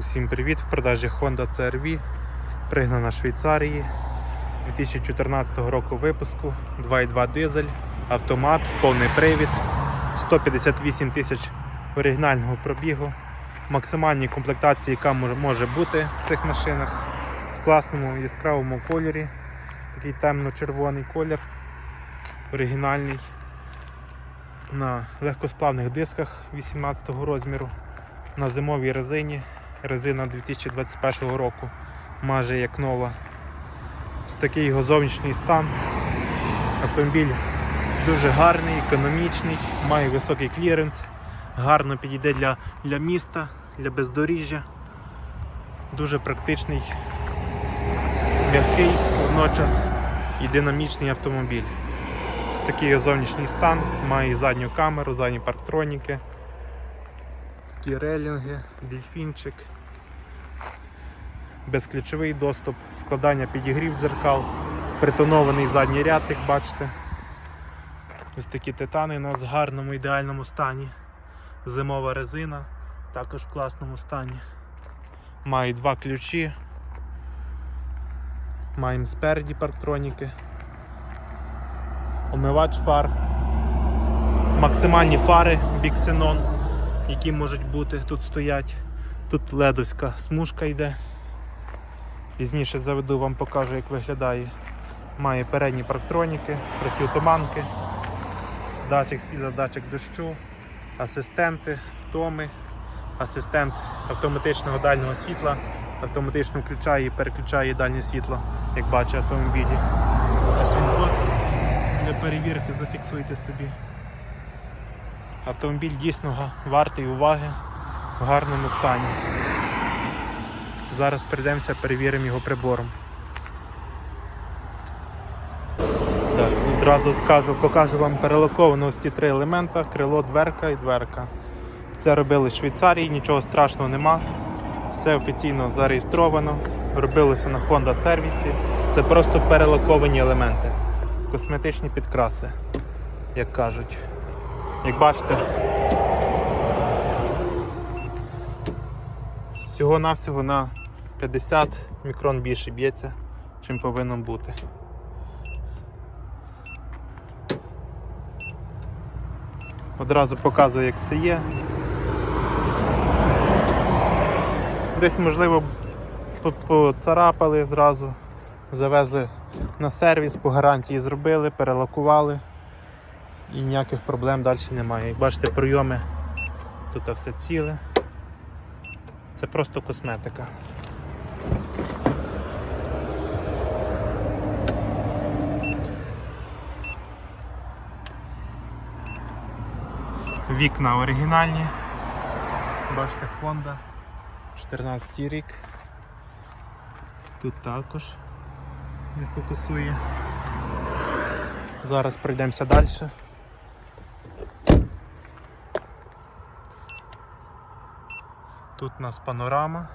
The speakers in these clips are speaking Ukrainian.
Усім привіт! В продажі Honda CR-V, пригнана Швейцарії. 2014 року випуску, 2.2 дизель, автомат, повний привід, 158 тисяч оригінального пробігу, максимальній комплектації, яка може бути в цих машинах, в класному яскравому кольорі, такий темно-червоний колір, оригінальний, на легкосплавних дисках 18 розміру. На зимовій резині. Резина 2021 року, майже як нова. Ось такий його зовнішній стан. Автомобіль дуже гарний, економічний, має високий кліренс, гарно підійде для, для міста, для бездоріжжя. Дуже практичний, м'який, водночас і динамічний автомобіль. Ось такий його зовнішній стан, має задню камеру, задні парктроніки такі релінги, дельфінчик, безключовий доступ, складання підігрів дзеркал, притонований задній ряд, як бачите. Ось такі титани у нас в гарному ідеальному стані. Зимова резина, також в класному стані. Має два ключі. Маємо спереді парктроніки. Омивач фар. Максимальні фари Bixenon які можуть бути тут стоять. Тут ледовська смужка йде. Пізніше заведу вам покажу, як виглядає. Має передні парктроніки, протитуманки, датчик світла, датчик дощу, асистенти, втоми, асистент автоматичного дальнього світла, автоматично включає і переключає дальнє світло, як бачить в автомобілі. Ось він код. Для перевірки зафіксуйте собі. Автомобіль дійсно вартий уваги в гарному стані. Зараз прийдемося, перевіримо його прибором. Так, одразу скажу, покажу вам перелаковано ось три елемента: крило, дверка і дверка. Це робили в Швейцарії, нічого страшного нема. Все офіційно зареєстровано. Робилося на Honda сервісі. Це просто перелаковані елементи. Косметичні підкраси, як кажуть. Як бачите, всього-навсього на 50 мікрон більше б'ється, чим повинно бути. Одразу показую, як все є. Десь, можливо, поцарапали зразу, завезли на сервіс, по гарантії зробили, перелакували і ніяких проблем далі немає. Як бачите, прийоми тут все ціле. Це просто косметика. Вікна оригінальні. Бачите, Honda 14 рік. Тут також не фокусує. Зараз пройдемося далі. Тут у нас панорама.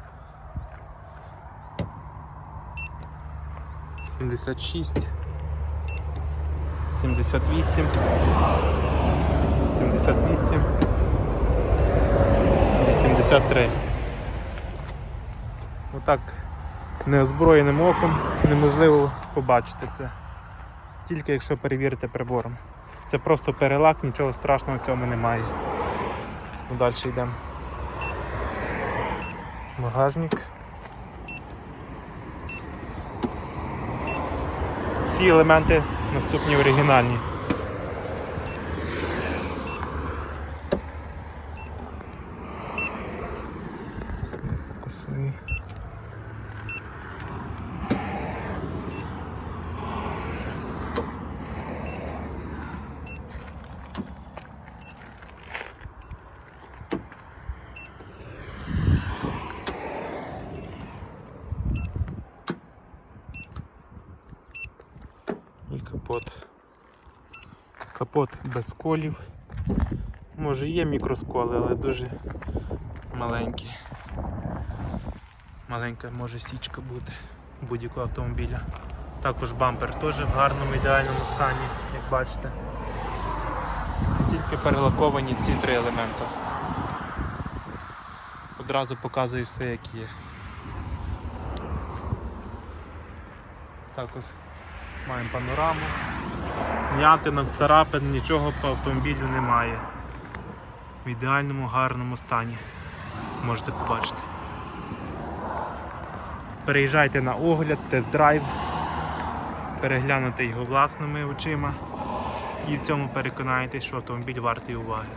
76, 78, 78, 83. Отак неозброєним оком неможливо побачити це. Тільки якщо перевірити прибором. Це просто перелак, нічого страшного в цьому немає. Ну, Далі йдемо. Багажник. Всі елементи наступні оригінальні. Не фокусує. І капот. Капот без колів. Може є мікросколи, але дуже маленькі. Маленька може січка бути будь-якого автомобіля. Також бампер теж в гарному ідеальному стані, як бачите. Тільки перелаковані ці три елемента. Одразу показую все, як є. Також маємо панораму. М'ятинок, царапин, нічого по автомобілю немає. В ідеальному гарному стані. Можете побачити. Переїжджайте на огляд, тест-драйв, переглянути його власними очима і в цьому переконаєтесь, що автомобіль вартий уваги.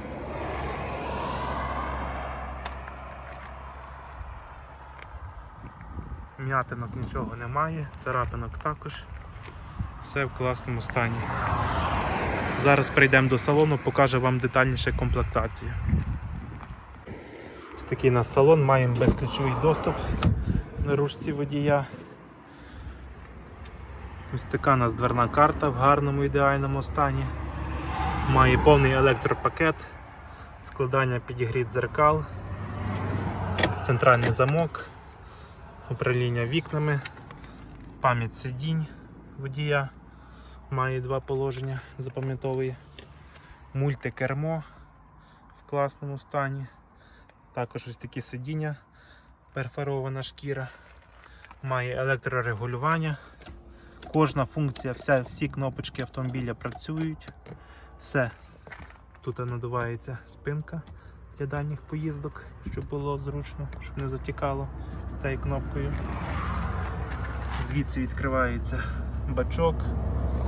М'ятинок нічого немає, царапинок також. Все в класному стані. Зараз прийдемо до салону, покажу вам детальніше комплектацію. Ось такий у нас салон, маємо безключовий доступ на ручці водія. Ось така у нас дверна карта в гарному ідеальному стані. Має повний електропакет, складання підігріт дзеркал, центральний замок, управління вікнами, пам'ять сидінь водія. Має два положення, запам'ятовує. Мультикермо в класному стані. Також ось такі сидіння, перфорована шкіра. Має електрорегулювання. Кожна функція, вся, всі кнопочки автомобіля працюють. Все. Тут надувається спинка для дальніх поїздок, щоб було зручно, щоб не затікало з цією кнопкою. Звідси відкривається бачок,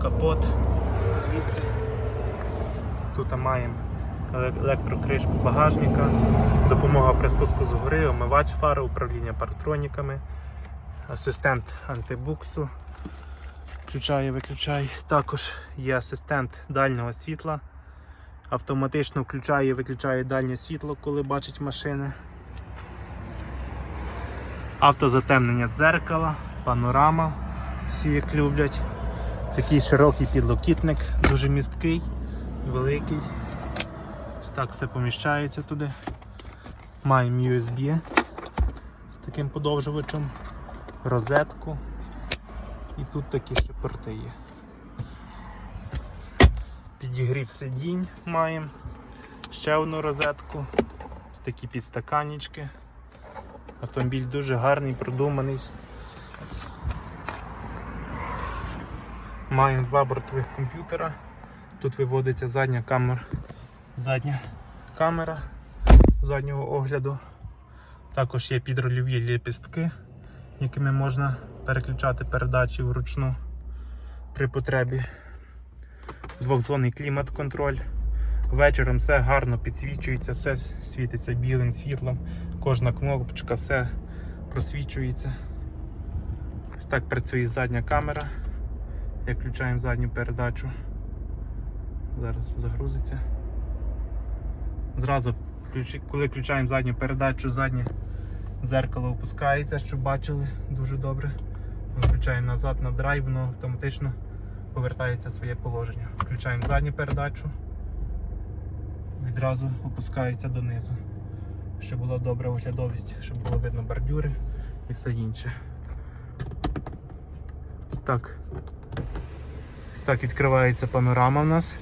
капот. Звідси. Тут маємо електрокришку багажника, допомога при спуску з гори, омивач фари, управління парктроніками, асистент антибуксу. Включає, виключає. Також є асистент дальнього світла. Автоматично включає і виключає дальнє світло, коли бачить машини. Автозатемнення дзеркала, панорама, всі як люблять. Такий широкий підлокітник, дуже місткий, великий. Ось так все поміщається туди. Маємо USB з таким подовжувачем, розетку. І тут такі ще порти є. Підігрів сидінь маємо. Ще одну розетку. Ось такі підстаканнички. Автомобіль дуже гарний, продуманий. Маємо два бортових комп'ютера. Тут виводиться задня камера, задня камера заднього огляду. Також є підрольові ліпістки, якими можна переключати передачі вручну при потребі. Двохзонний клімат-контроль. Вечором все гарно підсвічується, все світиться білим світлом, кожна кнопочка, все просвічується. Ось так працює задня камера. Як включаємо задню передачу. Зараз загрузиться. Зразу, коли включаємо задню передачу, заднє дзеркало опускається, щоб бачили дуже добре. Включаємо назад на драйв, воно автоматично повертається в своє положення. Включаємо задню передачу, відразу опускається донизу, щоб була добра оглядовість, щоб було видно бордюри і все інше. Так. Ось так відкривається панорама в нас.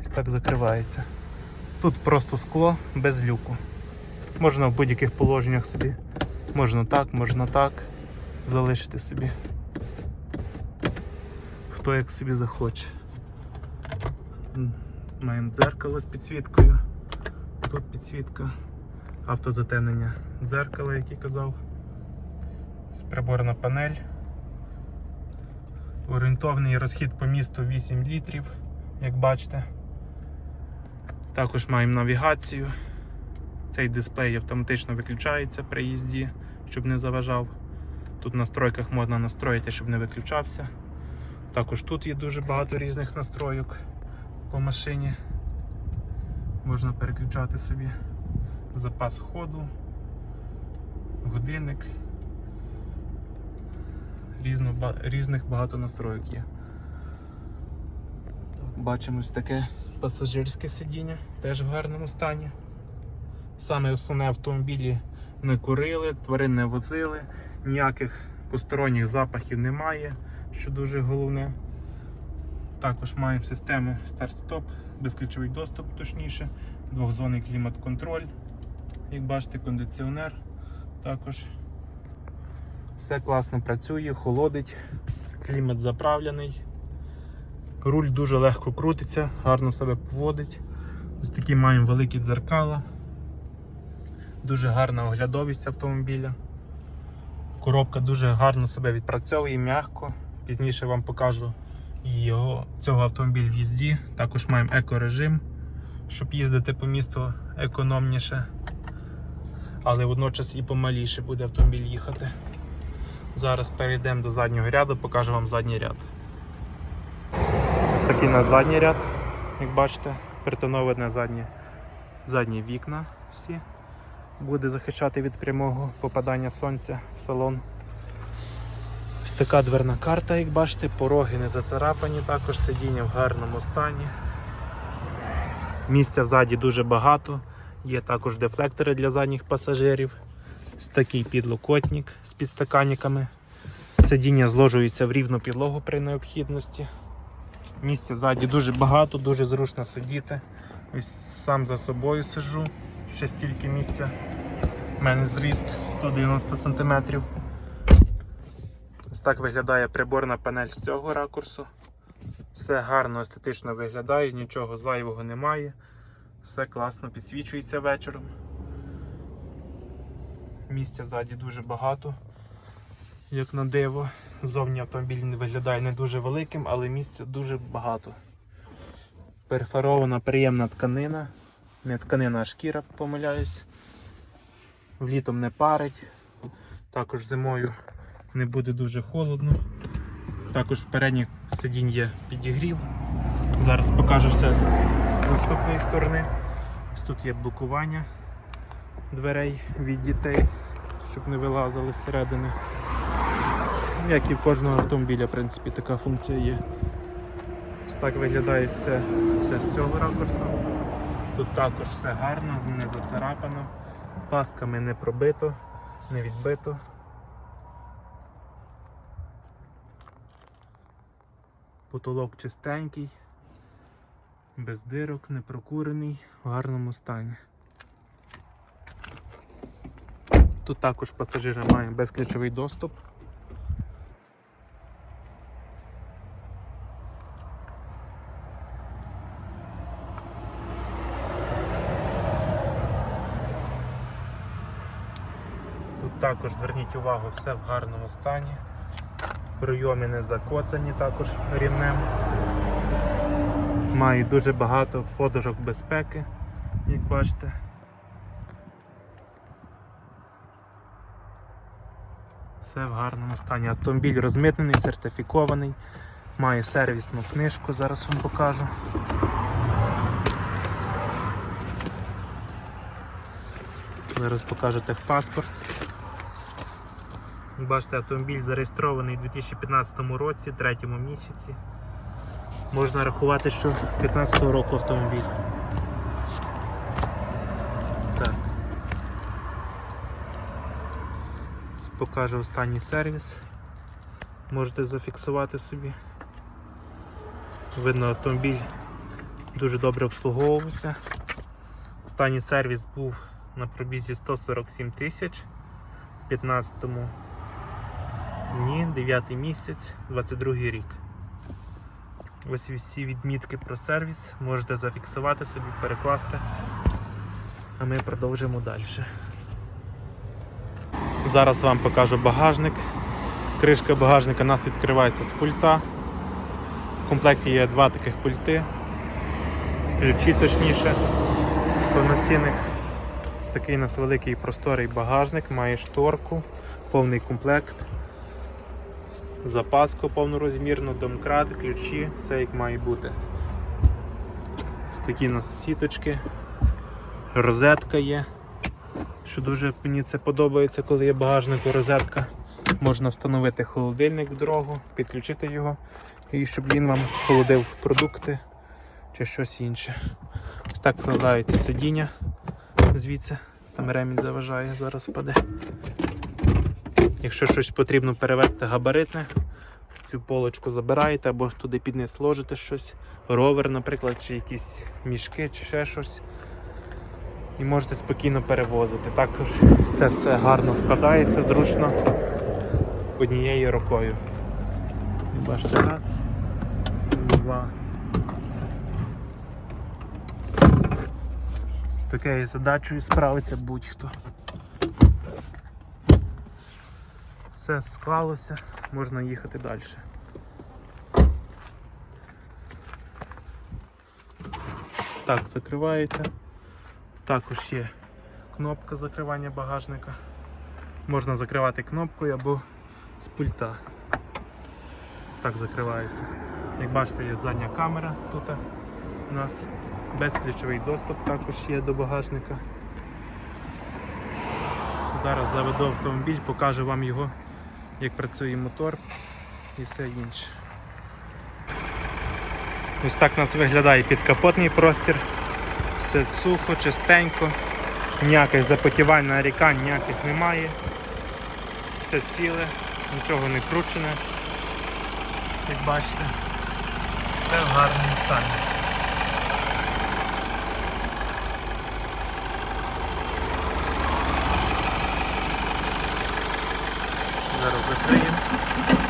Ось так закривається. Тут просто скло без люку. Можна в будь-яких положеннях собі. Можна так, можна так. Залишити собі. Хто як собі захоче. Маємо дзеркало з підсвіткою. Тут підсвітка, автозатемнення дзеркала, як я казав. Приборна панель. Орієнтовний розхід по місту 8 літрів, як бачите. Також маємо навігацію. Цей дисплей автоматично виключається при їзді, щоб не заважав. Тут в настройках можна настроїти, щоб не виключався. Також тут є дуже багато різних настройок по машині. Можна переключати собі запас ходу, годинник. Різно, різних багато настроїк є. Бачимо ось таке пасажирське сидіння, теж в гарному стані. Саме основне автомобілі не курили, тварин не возили, ніяких посторонніх запахів немає, що дуже головне. Також маємо систему старт-стоп, безключовий доступ, точніше, двохзонний клімат-контроль, як бачите, кондиціонер також. Все класно працює, холодить, клімат заправлений. Руль дуже легко крутиться, гарно себе поводить. Ось такі маємо великі дзеркала. Дуже гарна оглядовість автомобіля. Коробка дуже гарно себе відпрацьовує, м'яко. Пізніше вам покажу його, цього автомобіля в їзді. Також маємо екорежим, щоб їздити по місту економніше. Але водночас і помаліше буде автомобіль їхати. Зараз перейдемо до заднього ряду, покажу вам задній ряд. Ось такий на задній ряд, як бачите, притоноване заднє, задні вікна всі. Буде захищати від прямого попадання сонця в салон. Ось така дверна карта, як бачите, пороги не зацарапані, також сидіння в гарному стані. Місця взаді дуже багато. Є також дефлектори для задніх пасажирів. Такий підлокотник з підстаканниками. Сидіння зложується в рівну підлогу при необхідності. Місця взаді дуже багато, дуже зручно сидіти. Ось сам за собою сиджу, ще стільки місця. У мене зріст 190 см. Ось так виглядає приборна панель з цього ракурсу. Все гарно, естетично виглядає, нічого зайвого немає. Все класно підсвічується вечором. Місця взаді дуже багато, як на диво. Зовні автомобіль не виглядає не дуже великим, але місця дуже багато. Перфарована приємна тканина. Не тканина, а шкіра, помиляюсь. Літом не парить. Також зимою не буде дуже холодно. Також передніх сидінь є підігрів. Зараз покажу все з наступної сторони. Ось тут є блокування дверей від дітей, щоб не вилазили зсередини. Як і в кожного автомобіля, в принципі, така функція є. Ось так виглядає це все з цього ракурсу. Тут також все гарно, не зацарапано, пасками не пробито, не відбито. Потолок чистенький, без дирок, не прокурений, в гарному стані. Тут також пасажири мають безключовий доступ. Тут також зверніть увагу, все в гарному стані. Прийоми не закоцані також рівнем. Має дуже багато подушок безпеки, як бачите. Все в гарному стані. Автомобіль розмитнений, сертифікований, має сервісну книжку, зараз вам покажу. Зараз покажу техпаспорт. Бачите, автомобіль зареєстрований у 2015 році, третьому місяці. Можна рахувати, що 15 року автомобіль. Покажу останній сервіс. Можете зафіксувати собі. Видно, автомобіль дуже добре обслуговувався. Останній сервіс був на пробізі 147 тисяч в 15-му ні, 9 місяць, 22 рік. Ось всі відмітки про сервіс можете зафіксувати собі, перекласти, а ми продовжимо далі. Зараз вам покажу багажник. Кришка багажника у нас відкривається з пульта. В комплекті є два таких пульти, ключі точніше, повноцінних. Ось такий у нас великий просторий багажник, має шторку, повний комплект, запаску повнорозмірну, домкрат, ключі, все як має бути. Ось такі у нас сіточки, розетка є. Що дуже мені це подобається, коли є багажнику розетка. Можна встановити холодильник в дорогу, підключити його і щоб він вам холодив продукти чи щось інше. Ось так складається сидіння звідси. Там ремінь заважає, зараз впаде. Якщо щось потрібно перевезти габаритне, цю полочку забираєте або туди під низ ложите щось, ровер, наприклад, чи якісь мішки, чи ще щось. І можете спокійно перевозити. Також це все гарно складається зручно однією рукою. Бачите, раз, два. З такою задачею справиться будь-хто. Все склалося, можна їхати далі. Так, закривається. Також є кнопка закривання багажника. Можна закривати кнопкою або з пульта. Ось Так закривається. Як бачите, є задня камера тут у нас. Безключовий доступ також є до багажника. Зараз заведу автомобіль, покажу вам його, як працює мотор і все інше. Ось так у нас виглядає підкапотний простір. Все сухо, чистенько, ніяких запотівань, нарікань ніяких немає. Все ціле, нічого не кручене, як бачите. Все в гарному стані. Зараз закриємо.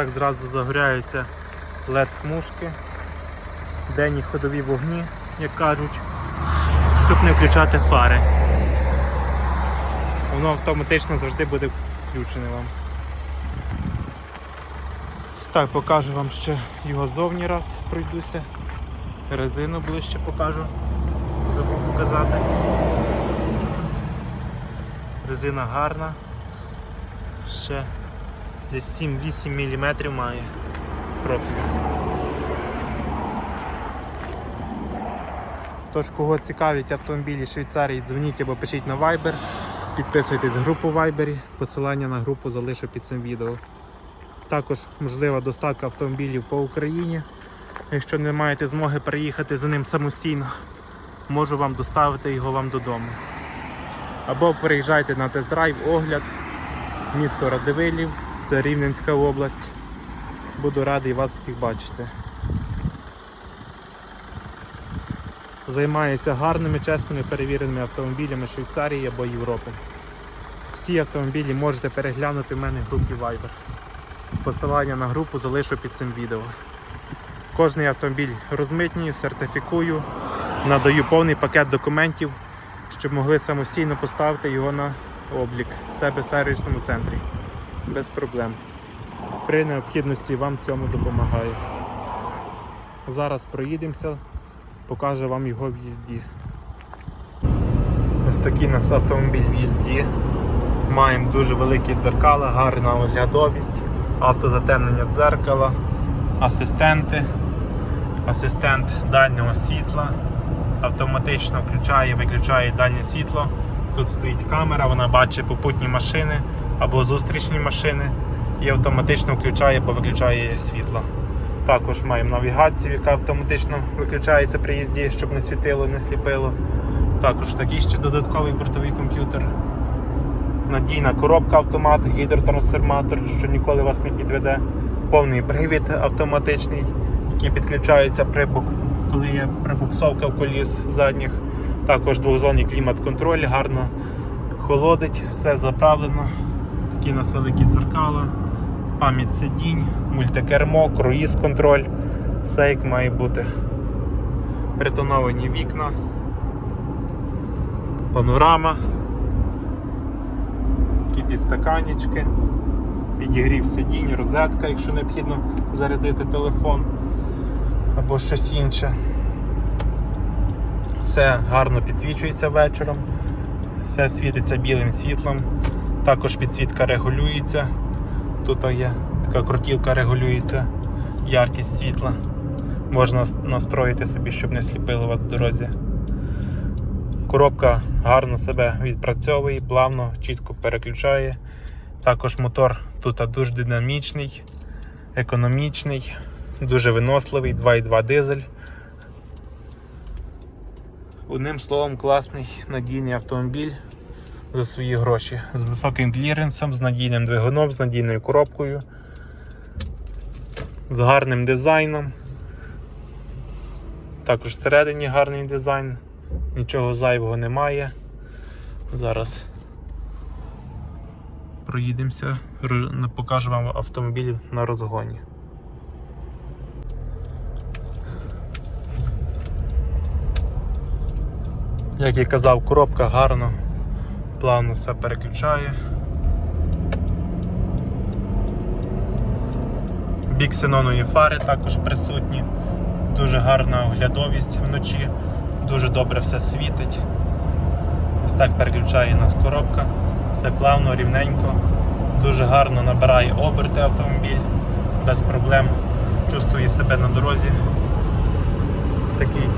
Так зразу загоряються LED смужки, денні ходові вогні, як кажуть, щоб не включати фари. Воно автоматично завжди буде включене вам. Так покажу вам ще його зовні раз пройдуся. Резину ближче покажу. Забув показати. Резина гарна. Ще десь 7-8 мм має профіль. Тож, кого цікавить автомобілі Швейцарії, дзвоніть або пишіть на Viber, підписуйтесь в групу Viber, посилання на групу залишу під цим відео. Також можлива доставка автомобілів по Україні. Якщо не маєте змоги переїхати за ним самостійно, можу вам доставити його вам додому. Або приїжджайте на тест-драйв, огляд, місто Радивилів, це Рівненська область. Буду радий вас всіх бачити. Займаюся гарними, чесними, перевіреними автомобілями Швейцарії або Європи. Всі автомобілі можете переглянути в мене в групі Viber. Посилання на групу залишу під цим відео. Кожний автомобіль розмитнюю, сертифікую, надаю повний пакет документів, щоб могли самостійно поставити його на облік в себе в сервісному центрі. Без проблем. При необхідності вам цьому допомагаю. Зараз проїдемося, покажу вам його в їзді. Ось такий у нас автомобіль в їзді. Маємо дуже великі дзеркала, гарна оглядовість, автозатемнення дзеркала, асистенти, асистент дальнього світла, автоматично включає, і виключає дальнє світло. Тут стоїть камера, вона бачить попутні машини або зустрічні машини і автоматично включає або виключає світло. Також маємо навігацію, яка автоматично виключається при їзді, щоб не світило, не сліпило. Також такий ще додатковий бортовий комп'ютер. Надійна коробка автомат, гідротрансформатор, що ніколи вас не підведе. Повний привід автоматичний, який підключається при бук... коли є прибуксовка в коліс задніх. Також двохзонний клімат-контроль, гарно холодить, все заправлено. Такі у нас великі дзеркала, пам'ять сидінь, мультикермо, круїз-контроль, все як має бути. Притоновані вікна, панорама, такі підстаканічки, підігрів сидінь, розетка, якщо необхідно зарядити телефон або щось інше. Все гарно підсвічується вечором, все світиться білим світлом. Також підсвітка регулюється. Тут є така крутілка регулюється, яркість світла. Можна настроїти собі, щоб не сліпило вас в дорозі. Коробка гарно себе відпрацьовує, плавно, чітко переключає. Також мотор тут дуже динамічний, економічний, дуже виносливий, 2,2 дизель. Одним словом, класний надійний автомобіль. За свої гроші. З високим кліренсом, з надійним двигуном, з надійною коробкою, з гарним дизайном. Також всередині гарний дизайн, нічого зайвого немає. Зараз проїдемося, ро- покажу вам автомобіль на розгоні. Як і казав, коробка гарно, плавно все переключає. Бік ксенонові фари також присутні. Дуже гарна оглядовість вночі, дуже добре все світить. Ось так переключає нас коробка. Все плавно, рівненько, дуже гарно набирає оберти автомобіль, без проблем чувствує себе на дорозі. Такий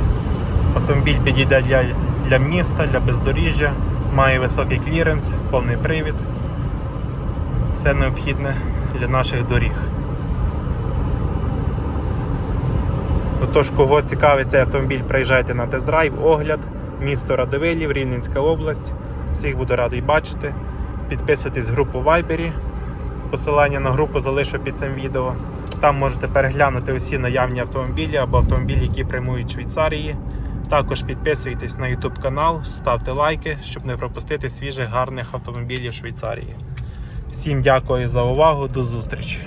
автомобіль підійде для, для міста, для бездоріжжя, має високий кліренс, повний привід. Все необхідне для наших доріг. Отож, кого цікавить цей автомобіль, приїжджайте на тест-драйв, огляд, місто Радивилів, Рівненська область. Всіх буду радий бачити. Підписуйтесь в групу Viber. Посилання на групу залишу під цим відео. Там можете переглянути усі наявні автомобілі або автомобілі, які прямують в Швейцарії. Також підписуйтесь на YouTube канал, ставте лайки, щоб не пропустити свіжих гарних автомобілів Швейцарії. Всім дякую за увагу, до зустрічі!